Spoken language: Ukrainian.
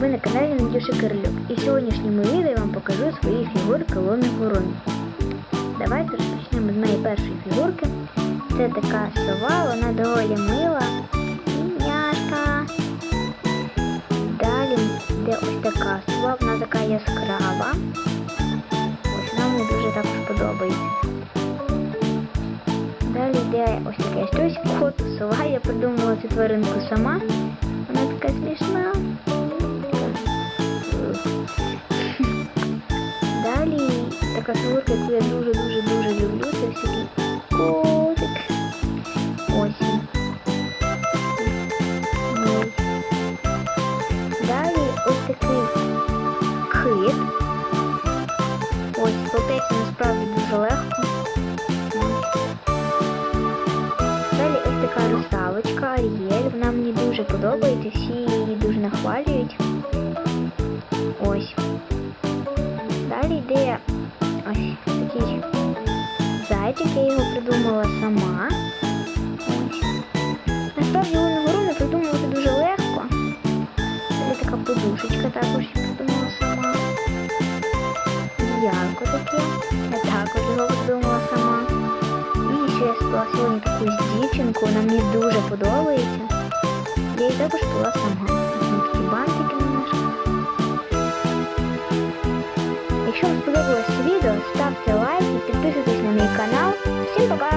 ви на каналі Надюша Кирлюк. І в сьогоднішньому відео я вам покажу свої фігурки Лони Гуромі. Давайте розпочнемо з моєї першої фігурки. Це така сова, вона доволі мила. І м'яка. Далі йде ось така сова, вона така яскрава. Ось вона мені дуже також подобається. Далі йде ось таке щось кот сова. Я придумала цю тваринку сама. Вона така смішна. Така яку я дуже-дуже-дуже люблю. Це ось такий котик. Ось Далі ось такий кит. Ось, плететься насправді дуже легко. Далі ось така русалочка Арієль. Вона мені дуже подобається, всі її дуже нахвалюють. Зайчик, я його придумала сама. Ось. Насправді його нагороду придумувати дуже легко. Це така подушечка також я придумала сама. Ярко таке. Я також його придумала сама. І ще я спала сьогодні таку дівчинку, вона мені дуже подобається. Я її також спала сама. Такі бантики на ножках. Якщо вам сподобалось відео, ставте 豆干